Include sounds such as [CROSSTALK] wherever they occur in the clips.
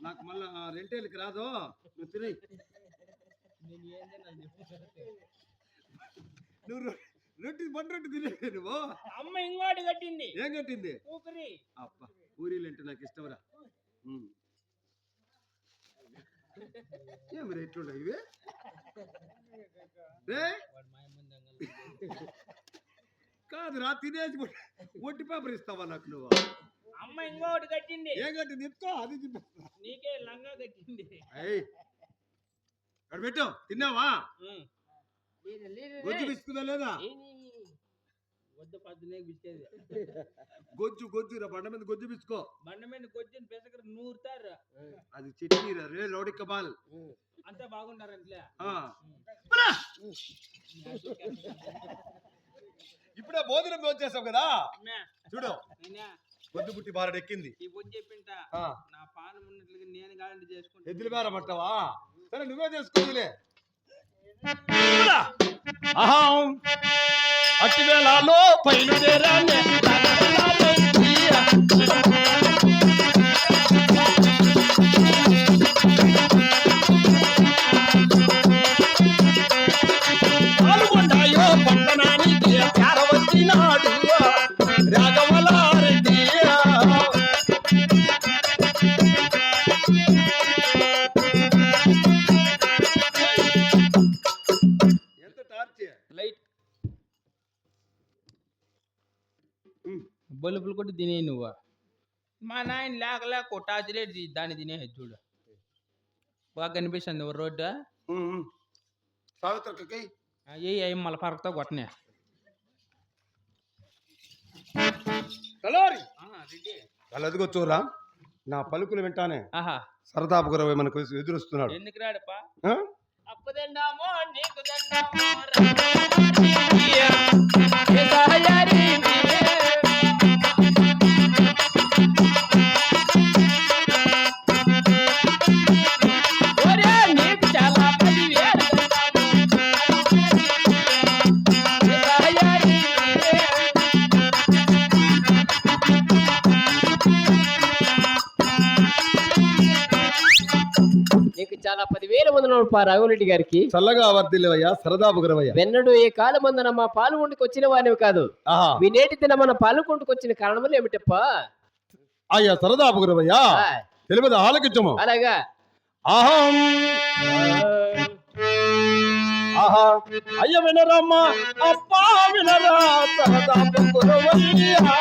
నాకు మళ్ళా రెంటేళ్ళకి రాదు. నువ్వు తినే. నువ్వు రొ- రొట్టె బండి రొట్టె తినే నువ్వు? అమ్మ ఇంకోటి కట్టింది. ఏం కట్టింది? ఊపిరి. అప్ప పూరీలు అంటే నాకు ఇష్టంరా ఉమ్. ఏమి రేట్లు ఇవి? రే దంగలు. కాదురా తినేసి ఒట్టి- పేపర్ ఇస్తావా నాకు నువ్వు? అమ్మ ఇంకోటి కట్టింది. ఏం కట్టింది? ఎత్తుకో అది నీకే లంగా కట్టింది. పెట్టు తిన్నావా. గొజ్జు పిసుకుందా లేదా? వద్ద పద్దునే బిచ్చేది గొజ్జు గొజ్జు రా బండ మీద గొజ్జు పిసుకో బండ మీద కొద్దిని పెసకరు నూరుతారు. అది చట్నీ రా రే లౌడి కబాల్ అంతా బాగుంటారు అట్లే. ఇప్పుడే భోజనం వచ్చేసాం కదా? చూడు. గొద్దు పుట్టి బారడు ఎక్కింది. ఈ బొజ్జు చెప్పింట. నా పానం ఉన్నట్లుగా నేను గాలంటి చేసుకుంటా. ఎద్దుల బేర పట్టవా సరే నువ్వే చేసుకోదులే. అట్టి వేళలో బయలుదేరానే బల్బులు కూడా తినే నువ్వు. మా నాయన లేక లేక టార్చ్ దాన్ని తినే చూడు. బాగా కనిపిస్తుంది ఓ రోడ్డు. సావిత్రకి ఏ అయ్యి మళ్ళీ పరకతో కొట్టనే. అదిగో చూరా నా పలుకులు వింటానే. ఆహా. సరదాపు గురవై మనకు ఎదురొస్తున్నాడు. ఎందుకు రాడపా ఆ? అప్పు దండామో నీకు దండామో పా రాఘవరెడ్డి గారికి చల్లగా వర్దిల్లేవయ్యా సరదాపు గురవయ్య వెన్నడు ఏ కాలమందున మా పాల్గొండకు వచ్చిన వానివి కాదు. మీ నేటి దిన మన పాల్గొండకు వచ్చిన కారణములు ఏమిటప్పా? అయ్యా సరదాపు గురవయ్యా ఆ, తెలియదు ఆలకించము. అలాగా. అహం ఆహా. అయ్య వినరమ్మా. అప్పా వినరా. సరదాపు గురవయ్యా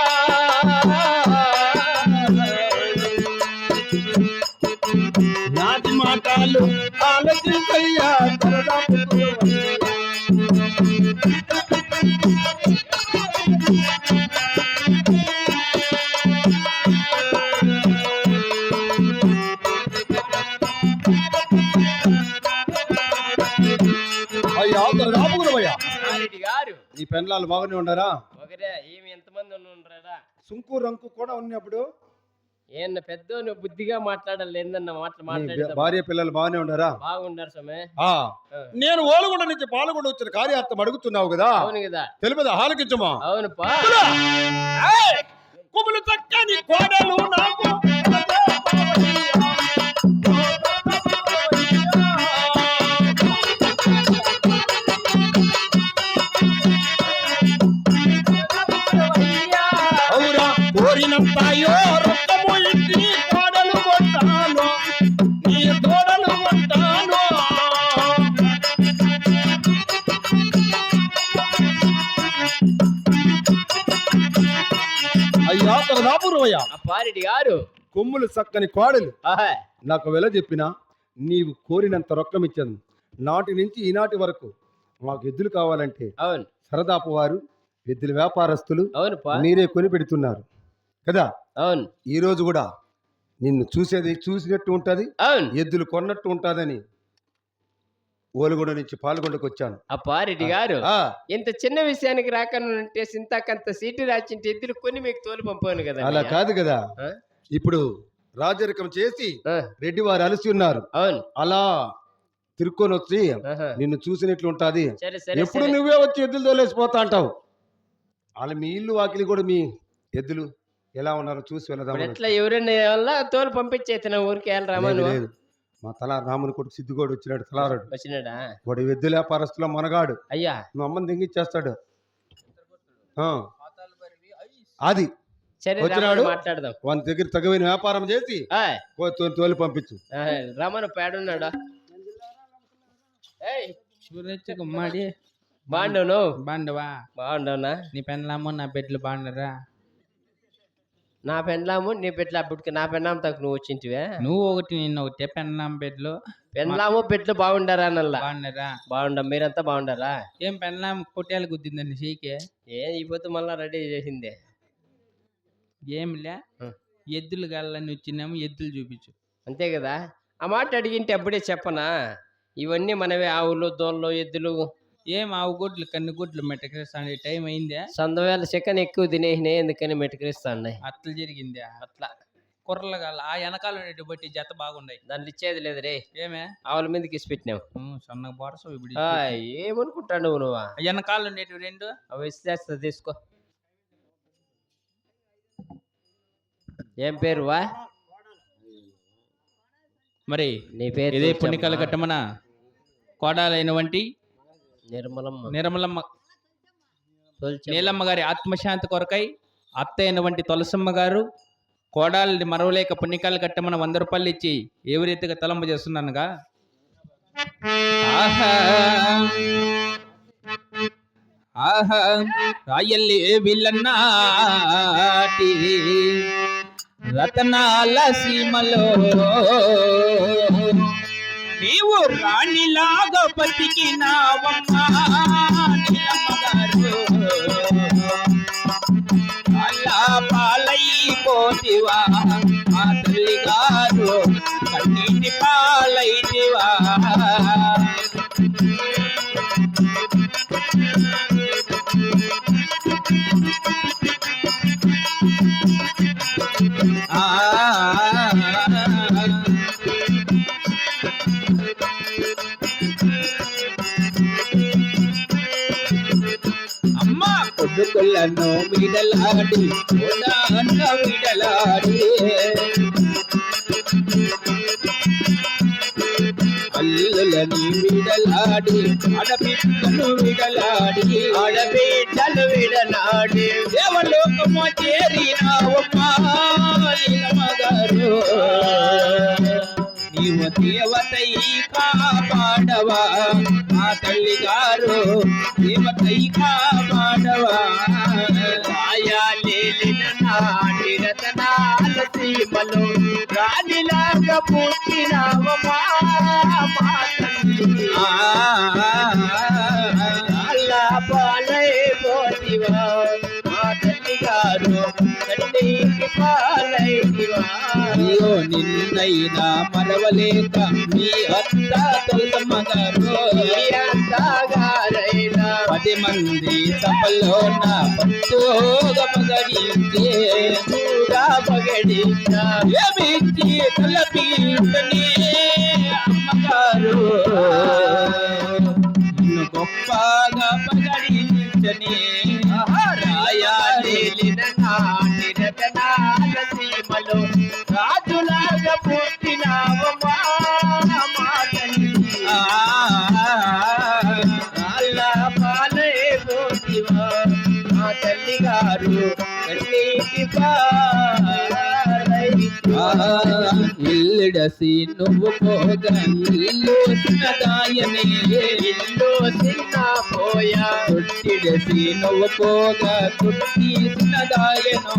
రాఘవరెడ్డి గారు. ఈ పెన్లాలు బాగానే ఉండరా ఒకరే ఏమి ఎంతమంది ఉన్నారా సుంకు రంకు కూడా ఉన్నప్పుడు ఏమన్నా పెద్ద బుద్ధిగా మాట్లాడాలి ఏందన్న మాటలు నీ మాట్లాడేదా భార్య పిల్లలు బాగానే ఉండరా బాగుండారు సమే. నేను ఓలగొండ నుంచి పాలగొండ వచ్చిన కార్యార్థం అడుగుతున్నావు కదా? అవును కదా. తెలియదు ఆలకించమా అవును పా. కుములు చక్కని కోడలు నాకు గారు. కొమ్ములు చక్కని కోడలు. నాకు వెల చెప్పినా నీవు కోరినంత రొక్కం ఇచ్చాను. నాటి నుంచి ఈనాటి వరకు మాకు ఎద్దులు కావాలంటే అవును. సరదాపు వారు ఎద్దుల వ్యాపారస్తులు అవును మీరే కొని పెడుతున్నారు. కదా? అవును. ఈ రోజు కూడా నిన్ను చూసేది చూసినట్టు ఉంటది అవును. ఎద్దులు కొన్నట్టు ఉంటదని ఓలుగొండ నుంచి పాల్గొండకు వచ్చాను ఆ పారెడ్డి గారు ఇంత చిన్న విషయానికి రాకనుంటే సింతాకంత సీటు రాచింటే ఎద్దులు కొని మీకు తోలు పంపాను కదా అలా కాదు కదా? ఇప్పుడు రాజరికం చేసి రెడ్డి వారు అలసి ఉన్నారు. అవును. అలా తిరుక్కొని వచ్చి. నిన్ను చూసినట్లు ఉంటది ఎప్పుడు. నువ్వే వచ్చి ఎద్దులు తోలేసిపోతా అంటావు? వాళ్ళ మీ ఇల్లు వాకిలి కూడా మీ ఎద్దులు ఎలా ఉన్నారో చూసి వెళదాం ఎట్లా ఎవరైనా తోలు పంపించేతన ఊరికి వెళ్ళి రామాను లేదు. మా తల రాముని కొడుకు సిద్ధిగోడు వచ్చినాడు తలారాడు. వచ్చినాడా? వాడు ఎద్దుల వ్యాపారస్తుల మనగాడు. అయ్యా. నువ్వు అమ్మని దింగిచ్చేస్తాడు. ఆ, అది. వచ్చినాడు? మాట్లాడదాం. వాని దగ్గర తగవైన వ్యాపారం చేసి ఆయ్, కో- తో- తోలి పంపించు. ఆ, రామాను పేడున్నాడా? నువ్వు బాండవా? బాగుండవునా నీ పెన్లాము నా బిడ్డలు బాండరా? నా పెండ్లాము నీ పెట్ల అప్పటికి నా పెండ్లాం తక్కువ నువ్వు వచ్చింటివే? నువ్వు ఒకటి నిన్న ఒకటే పెన్లాం బిడ్డలు. పెండ్లాము పెట్లు బాగుండారా అన్నల్లా? బాండరా బాగుండ. మీరంతా బాగుండారా? ఏం పెన్లాం పొట్టేలు గుద్దిందండి సీకే? ఏ అయిపోతే మళ్ళా రెడీ చేసిందే. ఏంలే ఆ. ఎద్దులు గల్లని వచ్చినాము ఎద్దులు చూపించు. అంతే కదా? ఆ మాట అడిగింటే అప్పుడే చెప్పనా? ఇవన్నీ మనవే ఆవులు దోళ్ళు ఎద్దులు ఏం ఆవు గుడ్లు కన్ను గుడ్లు మెట్టకేస్తాండి టైం అయిందా? సందవేళ చికెన్ ఎక్కువ తినేసినాయి ఎందుకని మెట్టుకరిస్తాండి అట్లా జరిగిందా? అట్లా. కుర్రలు గల ఆ వెనకాల ఉండేటి బట్టి జత బాగున్నాయి. దాంట్లో ఇచ్చేది లేదు రే. ఏమే? ఆవుల మీదకి ఇసి పెట్టినావు. ఉమ్, సన్నగా బోరస ఇప్పుడు ఏమనుకుంటాడు నువ్వు వెనకాల ఉండేటివి రెండు? అవి ఇస్తే తీసుకో. ఏం పేరు వా? మరి నీ పేరు ఇదే. పుణ్యకాల కట్టమన కోడాలైన వంటి నిర్మలమ్మ. నీలమ్మ గారి ఆత్మశాంతి కొరకై అత్త అయిన వంటి తులసమ్మ గారు కోడాలని మరవలేక పుణ్యకాలు కట్టమన వంద రూపాయలు ఇచ్చి ఏ రీతిగా తలంబ చేస్తున్నానుగా? ఆహా. రాయల్లి విల్లన్నాటి రతనాల సీమలో రాణిలాగా బతికినావమ్మా నీలమ్మగారు అల్లా పాలైపోతివా మా తల్లి గారు కన్నీటి పాలైతివా. కొడుకులను విడలాడి కొడాన్న విడలాడి అల్లులని విడలాడి అడబిడ్డను విడలాడి అడబిడ్డను విడలాడి దేవలోకము చేరినావమ్మా నీలమగారు నీవు దేవతై కాపాడవా మా తల్లి గారు దేవతై కా సీమలో రాణిలాగా పుట్టినావమ్మా మా తల్లి. ఆ, అల్లా పాలైపోతివా మా తల్లి గారు తల్లికి పాలైతివా అయ్యో నిన్నైనా మరవలేక మీ అత్త తులసమ్మ గారు పది మంది సభలో నా పట్టుగా మగడించే. చూడా పగడించా ఏమిటి తలపించని అమ్మగారు? నిన్ను గొప్పగా పగడించని రాజులాగా పుట్టినావమ్మా మా తల్లి. ఆ, పాలే పోతివా మా తల్లి గారు కన్నీటి ఇల్లుడసి నువ్వు పోగా ఇల్లు చిన్నదాయనే ఇల్లు చిన్న పోయా తొట్టిడసి నువ్వు పోగా తొట్టి చిన్నదాయనో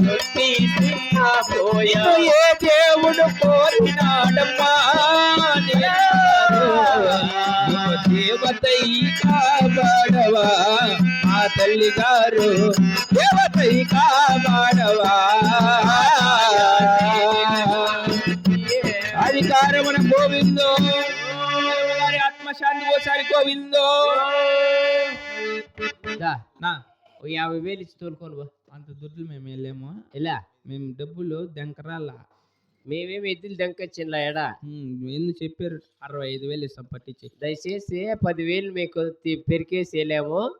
తొట్టి చిన్న పోయా ఏ దేవుడు కోరినాడమ్మా నువ్వు దేవతై కాపాడవా? మా తల్లి గారు దేవతై కాబడవా గోవిందో. వారి ఆత్మశాంతి ఓసారి గోవిందో. నా ఓ యాభై వేలు ఇచ్చి తోలుకోను బా. అంత దుడ్లు మేము వెళ్ళాము. ఎలా? మేము డబ్బులు దెంకరాల. మేమేమి ఎద్దులు దెంకొచ్చిందా ఎడా ఏంది చెప్పారు? అరవై ఐదు వేలు ఇస్తాం పట్టించి. దయచేసి పదివేలు మీకు తి- పెరికేసి వెళ్ళాము.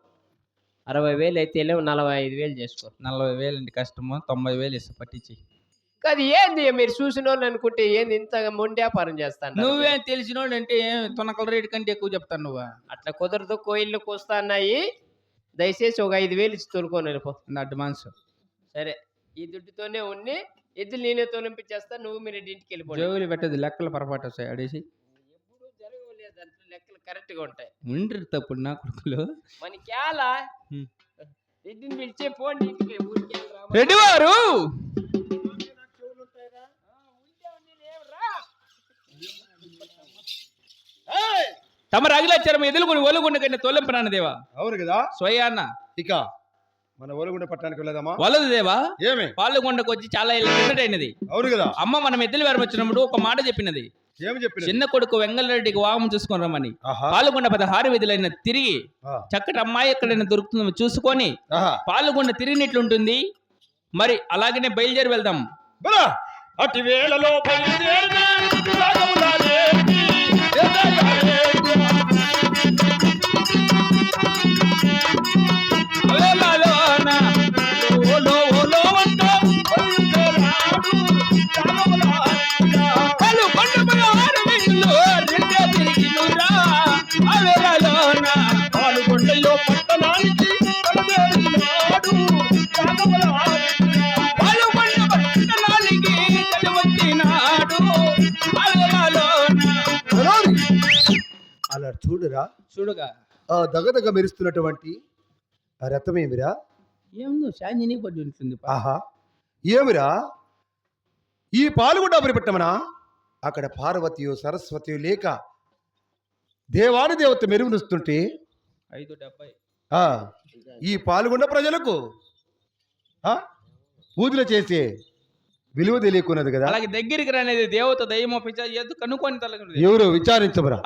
అరవై వేలు అయితే వెళ్ళాము నలభై ఐదు వేలు చేసుకో. నలభై వేలు అండి కష్టము తొంభై వేలు ఇస్తాం పట్టించి. అది ఏంది? మీరు చూసిన వాళ్ళు అనుకుంటే ఏంది? ఇంత మొండి వ్యాపారం చేస్తాను నువ్వేం తెలిసినోడు అంటే ఏం? తొనకల రేటు కంటే ఎక్కువ చెప్తాను నువ్వు. అట్లా కుదరదు. కోయిళ్ళు కూస్తా అన్నాయి దయచేసి ఒక ఐదు వేలు ఇచ్చి తోలుకొని వెళ్ళిపో. అడ్వాన్స్. సరే. ఈ దుడ్డుతోనే ఉండి ఎద్దులు నేనే తోలింపించేస్తా నువ్వు మీరు ఇంటికి వెళ్ళిపోండి జోగులు పెట్టదు. లెక్కలు పొరపాటు వస్తాయి అడేసి ఎప్పుడు జరగలేదు దాంట్లో. లెక్కలు కరెక్ట్గా ఉంటాయి. ఉండ్రి తప్పుడు నా కొడుకులు. మనకి ఎలా. ఎద్దుని పిలిచే పోండి ఇంటికి. రెడ్డి వారు తమ రగిలచ్చారు ఎదులుకొని ఒలుగుండ కంటే తొలింపరాను దేవా? అవును కదా? స్వయాన్న ఇక మన ఒలుగుండ పట్టణానికి వెళ్ళదామా? వలదు దేవా? ఏమి? పాలకొండకు వచ్చి చాలా ఏళ్ళ కిందట అయినది. అవును కదా? అమ్మ మనం ఎద్దులు వేరవచ్చినప్పుడు ఒక మాట చెప్పినది. ఏమి చెప్పిన చిన్న కొడుకు వెంగళరెడ్డికి వాహనం చూసుకొని రమ్మని. పాల్గొండ పదహారు విధులైన తిరిగి చక్కటి అమ్మాయి ఎక్కడైనా దొరుకుతుందో చూసుకొని పాల్గొండ తిరిగినట్లుంటుంది మరి అలాగనే బయలుదేరి వెళ్దాం. అటు వేళలో రాగములాలేటి, ఎదయాలేటి. అలలలోన చూడురా. చూడుగా. ఆ దగదగ మెరుస్తున్నటువంటి ఆ రథం ఏమిరా? ఏముందో? శాంతిని పడి ఉంటుంది. ఆహా. ఏమిరా? ఈ పాల్గొండ పట్టమనా అక్కడ పార్వతియో సరస్వతియో లేక దేవాని దేవత మెరుగునుస్తుంటే? ఐదు డెబ్బై ఈ పాల్గొండ ప్రజలకు? ఆ, పూజలు చేసే విలువ తెలియకున్నది కదా. అలాగే దగ్గరికి రానేది దేవత దయ్యమో పిచ్చ ఎద్దు కనుక్కొని ఎవరు విచారించమరా?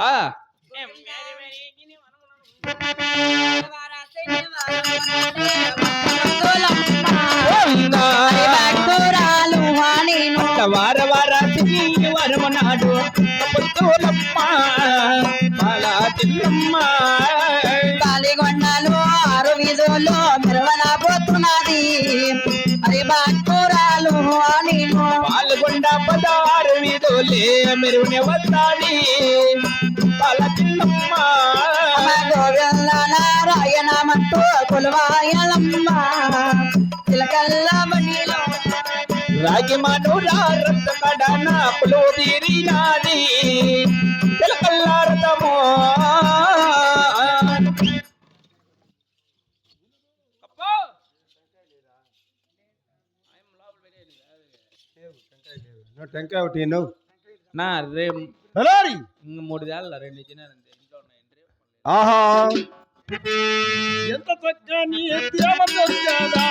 వార వార తిరిగి వరమనాడు పొత్తులమ్మ బాలా తిల్లమ్మ పాలిగొండలు ఆరు వీధులు మెరవనబోతున్నది అరే భక్తురాలు నేను పాల్గొండ పదారు వీధులే మెరునే వస్తాది బాలా గోవింద నారాయణమంటూ కొలువాయలమ్మ తిలకల్ల బండిలో రాగి మనురా రక్త కడన పులో తీరినాది తిలకల్లారతమో టెంకాయ ఒకటి నా రే మూడు దాళ్ళ రెండు ఉన్నాయండి ఆహా ఎంత చక్కని ఈ ఊరిలో లేదా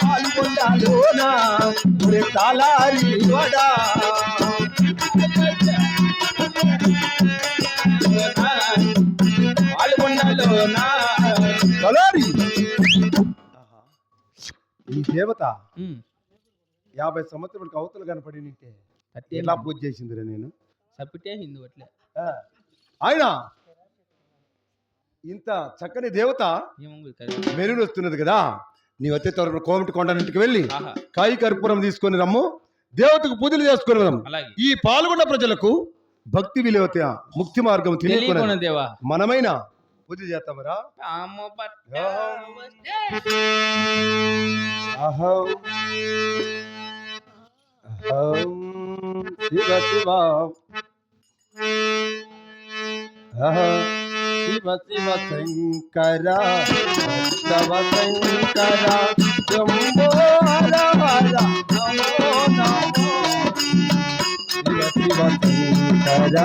పాల్గొండలోన. తాళారి వడా. దేవత యాభై సంవత్సరాలకు అవతల కనపడి నింటే ఎలా పూజ చేసిందిరా నేను? సప్పిటే హిందూ అట్లే. ఆయన ఇంత చక్కని దేవత మెరుగు వస్తున్నది కదా. నీ వచ్చే త్వరలో కోమటి కొండనింటికి వెళ్ళి కాయి కర్పూరం తీసుకొని రమ్ము. దేవతకు పూజలు చేసుకొని రమ్ము. ఈ పాల్గొన్న ప్రజలకు భక్తి విలువ తె- ముక్తి మార్గం దేవా. మనమైన పూజ చేస్తామరా అమ్మో పట్ట అహం అహం శివ శివ అహం శివ శివ శంకర శివ శంకర శంభో హర హర నమో నమో శివ శివ శంకర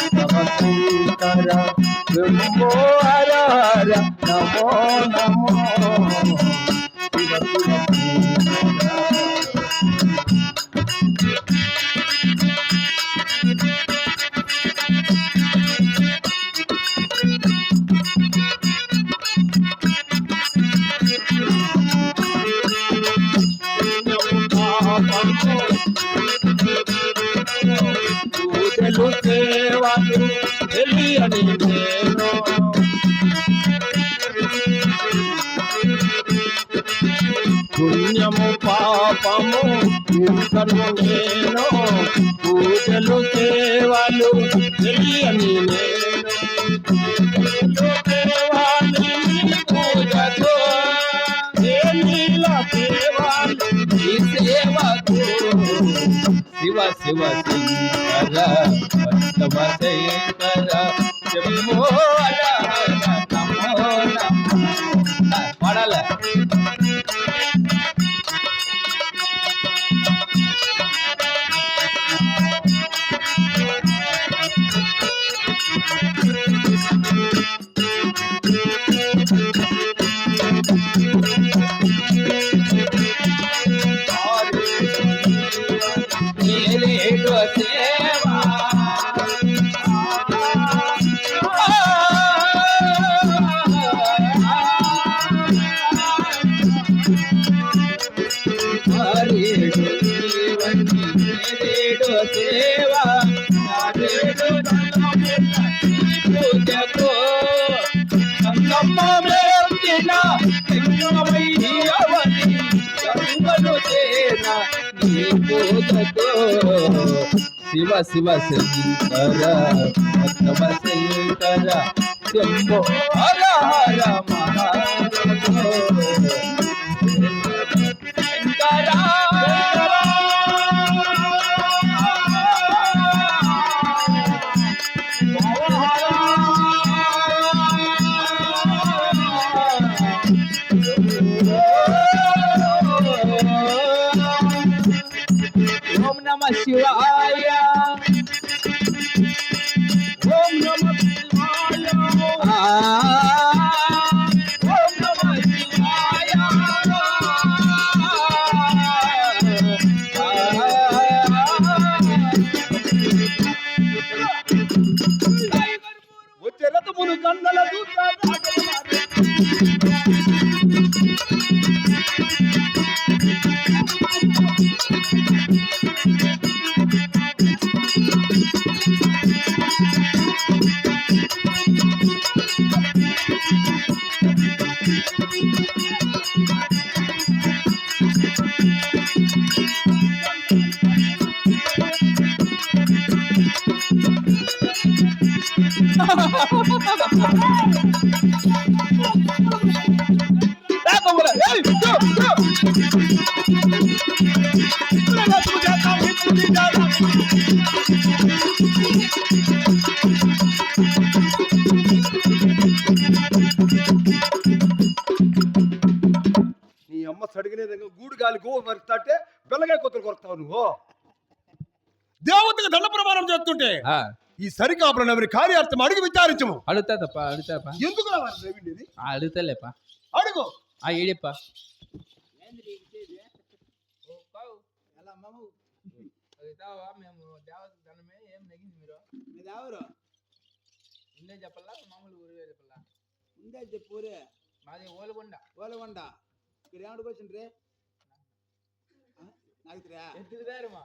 శివ శంకర శంభో హర హర నమో పుణ్యము పాపము ఇంకను నేను పూజలు సేవలు తెలియని నేను పూజలు సేవలు పూజతో శివ శివ శంకర వల్లభ శంకర శంభో శివ శివ శంకర భక్తవ శంకర శంభో హర హర మహాదేవ నీ [LAUGHS] నువ్వు దేవతకు దండ ప్రమాణం చేస్తుంటే ఆ, ఈ సరికాపులను ఎవరి కార్యార్థం అడిగి విచారించము. అడుగుతాదప్ప అడుగుతాపా ఎందుకు రావాలి రవిండిది? అడుగుతలేపా. అడుగు. ఆ ఏడిప్ప మేము దేవత ఏం నెగింది మీరు చెప్పాలా మామూలు ఊరివే చెప్పాలా ఉందే చెప్పురే మాది ఓలగొండ. ఓలగొండ. ఇక్కడ ఏమిటికి నాకురా ఎత్తుకు దారమా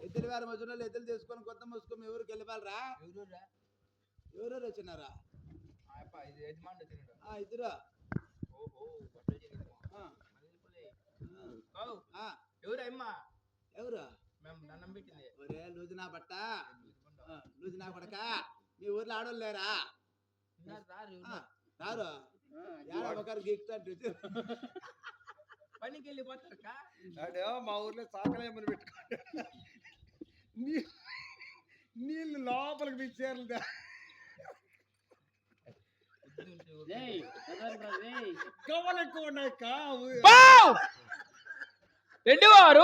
ఇద్దరు వేరే మధ్యలో ఎద్దులు తీసుకొని కొత్త మూసుకొని ఎవరికి వెళ్ళిపాలరా ఎవరురా? ఎవరెవరు వచ్చినారా? ఇద్దరు. ఓహో బట్టలు జరిగింది ఆ, ఓ ఆ, ఎవరు అమ్మ ఎవరు? మేము దండం పెట్టింది. ఒరే లూజు నా బట్ట. లూజు నా కొడక. మీ ఊర్లో ఆడోళ్ళు లేరా? రారు రారు. యాడ ఒకరు గీక్తాంటు పనికి వెళ్ళిపోతారు కా అడే మా ఊర్లో సాకలేమని పెట్టుకోండి నీ నీళ్ళు లోపలికి పిచ్చారు కవలు ఎక్కువ ఉన్నాయి కా? రెడ్డి వారు.